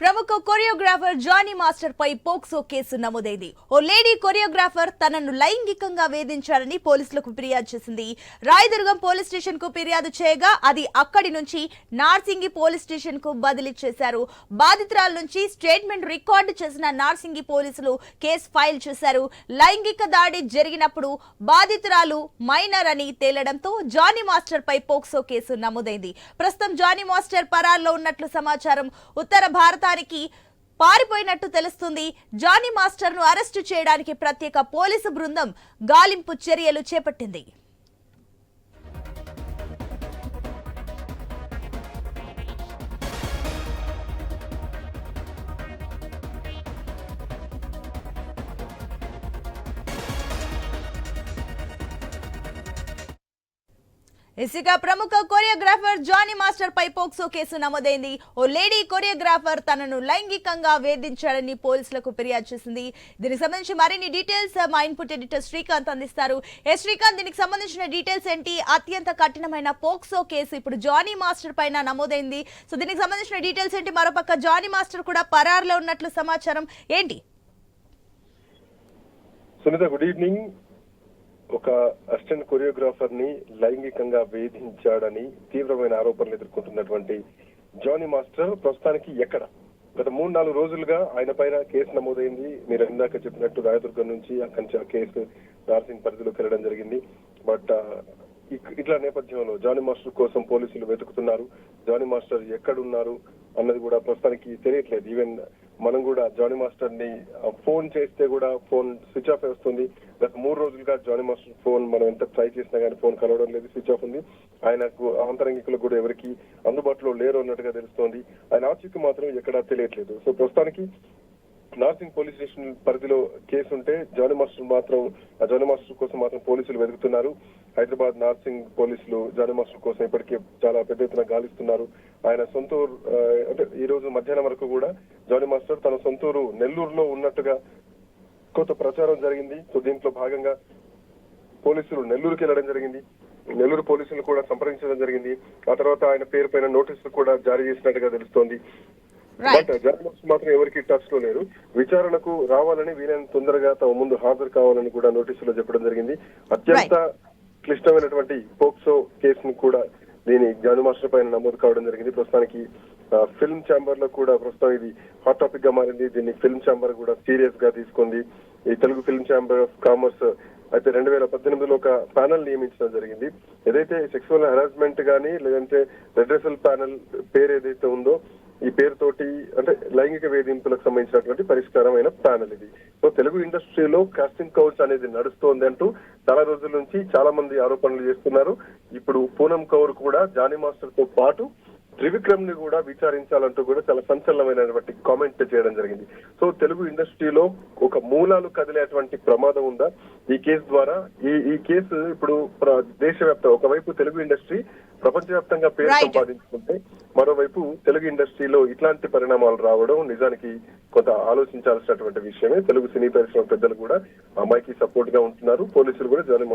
ప్రముఖ choreographer Jani master పై POCSO case నమోదైంది. ఓ లేడీ కొరియోగ్రాఫర్ తనను లైంగికంగా వేధించారని పోలీసులకు ఫిర్యాదు చేసింది. రాయదుర్గం పోలీస్ స్టేషన్కు ఫిర్యాదు చేయగా అది అక్కడి నుంచి నార్సింగి పోలీస్ స్టేషన్కు బదిలీ చేశారు. బాధితురాల నుంచి స్టేట్మెంట్ రికార్డు చేసిన నార్సింగి పోలీసులు కేసు ఫైల్ చేశారు. లైంగిక దాడి జరిగినప్పుడు బాధితురాలు మైనర్ అని తేలడంతో జానీ మాస్టర్ పై పోక్సో కేసు నమోదైంది. ప్రస్తుతం జానీ మాస్టర్ పరాల్లో ఉన్నట్లు సమాచారం. ఉత్తర భారత ప్రాంతానికి పారిపోయినట్టు తెలుస్తుంది. జానీ మాస్టర్ను అరెస్టు చేయడానికి ప్రత్యేక పోలీసు బృందం గాలింపు చర్యలు చేపట్టింది. ఇసుక ప్రముఖ కొరియోగ్రాఫర్ జానీ మాస్టర్ పై పోక్సో కేసు నమోదైంది. ఓ లేడీ కొరియోగ్రాఫర్ తనను లైంగికంగా వేధించాడని పోలీసులకు ఫిర్యాదు చేసింది. దీనికి సంబంధించి మరిన్ని డీటెయిల్స్ మా ఇన్పుట్ ఎడిటర్ శ్రీకాంత్ అందిస్తారు. ఏ శ్రీకాంత్ దీనికి సంబంధించిన డీటెయిల్స్ ఏంటి? అత్యంత కఠినమైన పోక్సో కేసు ఇప్పుడు జానీ మాస్టర్ పైన నమోదైంది. సో దీనికి సంబంధించిన డీటెయిల్స్ ఏంటి? మరోపక్క జానీ మాస్టర్ కూడా పరారులో ఉన్నట్లు సమాచారం ఏంటి? సునీత గుడ్ ఈవినింగ్ ఒక అసిస్టెంట్ కొరియోగ్రాఫర్ని లైంగికంగా వేధించాడని తీవ్రమైన ఆరోపణలు ఎదుర్కొంటున్నటువంటి జానీ మాస్టర్ ప్రస్తుతానికి ఎక్కడ? గత మూడు నాలుగు రోజులుగా ఆయన పైన కేసు నమోదైంది. మీరు ఇందాక చెప్పినట్టు రాయదుర్గం నుంచి అక్కడి నుంచి కేసు నార్సింగ్ పరిధిలోకి వెళ్ళడం జరిగింది. బట్ ఇట్లా నేపథ్యంలో జానీ మాస్టర్ కోసం పోలీసులు వెతుకుతున్నారు. జానీ మాస్టర్ ఎక్కడున్నారు అన్నది కూడా ప్రస్తుతానికి తెలియట్లేదు. ఈవెన్ మనం కూడా జానీ మాస్టర్ని ఫోన్ చేస్తే కూడా ఫోన్ స్విచ్ ఆఫ్ వస్తుంది. గత మూడు రోజులుగా జానీ మాస్టర్ ఫోన్ మనం ఎంత ట్రై చేసినా కానీ ఫోన్ కలవడం లేదు స్విచ్ ఆఫ్ ఉంది. ఆయనకు అంతరంగికులు కూడా ఎవరికి అందుబాటులో లేరు అన్నట్టుగా తెలుస్తోంది. ఆయన ఆచూకీ మాత్రం ఎక్కడా తెలియట్లేదు. సో ప్రస్తుతానికి నార్సింగ్ పోలీస్ స్టేషన్ పరిధిలో కేసు ఉంటే జానీ మాస్టర్ మాత్రం జానీ మాస్టర్ కోసం మాత్రం పోలీసులు వెతుకుతున్నారు. హైదరాబాద్ నార్సింగ్ పోలీసులు జానీ మాస్టర్ కోసం ఇప్పటికే చాలా పెద్ద ఎత్తున గాలిస్తున్నారు. ఆయన సొంతూరు అంటే ఈ రోజు మధ్యాహ్నం వరకు కూడా జానీ మాస్టర్ తన సొంతూరు నెల్లూరులో ఉన్నట్టుగా కొంత ప్రచారం జరిగింది. సో దీంట్లో భాగంగా పోలీసులు నెల్లూరుకి వెళ్ళడం జరిగింది. నెల్లూరు పోలీసులు కూడా సంప్రదించడం జరిగింది. ఆ తర్వాత ఆయన పేరు పైన నోటీసులు కూడా జారీ చేసినట్టుగా తెలుస్తోంది. బట్ జర్నలిస్ట్ మాత్రం ఎవరికి టచ్లో లేరు. విచారణకు రావాలని వీలైనంత తొందరగా తమ ముందు హాజరు కావాలని కూడా నోటీసులో చెప్పడం జరిగింది. అత్యంత క్లిష్టమైనటువంటి పోక్సో కేసును కూడా దీని జాను మాస్టర్ పైన నమోదు కావడం జరిగింది. ప్రస్తుతానికి ఫిల్మ్ ఛాంబర్లో కూడా ప్రస్తుతం ఇది హాట్ టాపిక్గా మారింది. దీన్ని ఫిల్మ్ ఛాంబర్ కూడా సీరియస్గా తీసుకుంది. ఈ Telugu film chamber of commerce అయితే రెండు వేల పద్దెనిమిదిలో ఒక ప్యానల్ నియమించడం జరిగింది. ఏదైతే సెక్సువల్ హెరాస్మెంట్ గానీ లేదంటే రెడ్రెసల్ ప్యానల్ పేరు ఏదైతే ఉందో ఈ పేరుతోటి అంటే లైంగిక వేధింపులకు సంబంధించినటువంటి పరిష్కారమైన ప్యానల్ ఇది. సో తెలుగు ఇండస్ట్రీలో కాస్టింగ్ కౌచ్ అనేది నడుస్తోంది అంటూ చాలా రోజుల నుంచి చాలా మంది ఆరోపణలు చేస్తున్నారు. ఇప్పుడు పూనం కౌర్ కూడా జానీ మాస్టర్తో పాటు త్రివిక్రమ్ని కూడా విచారించాలంటూ కూడా చాలా సంచలనమైనటువంటి కామెంట్ చేయడం జరిగింది. సో తెలుగు ఇండస్ట్రీలో ఒక మూలాలు కదిలేటువంటి ప్రమాదం ఉందా? ఈ కేసు ద్వారా ఈ ఈ కేసు ఇప్పుడు ప్ర- దేశవ్యాప్త ఒకవైపు తెలుగు ఇండస్ట్రీ ప్రపంచవ్యాప్తంగా పేరు. సంపాదించుకుంటే మరోవైపు తెలుగు ఇండస్ట్రీలో ఇట్లాంటి పరిణామాలు రావడం నిజానికి కొంత ఆలోచించాల్సినటువంటి విషయమే. తెలుగు సినీ పరిశ్రమ పెద్దలు కూడా అమ్మాయికి సపోర్ట్గా ఉంటున్నారు. పోలీసులు కూడా జానీ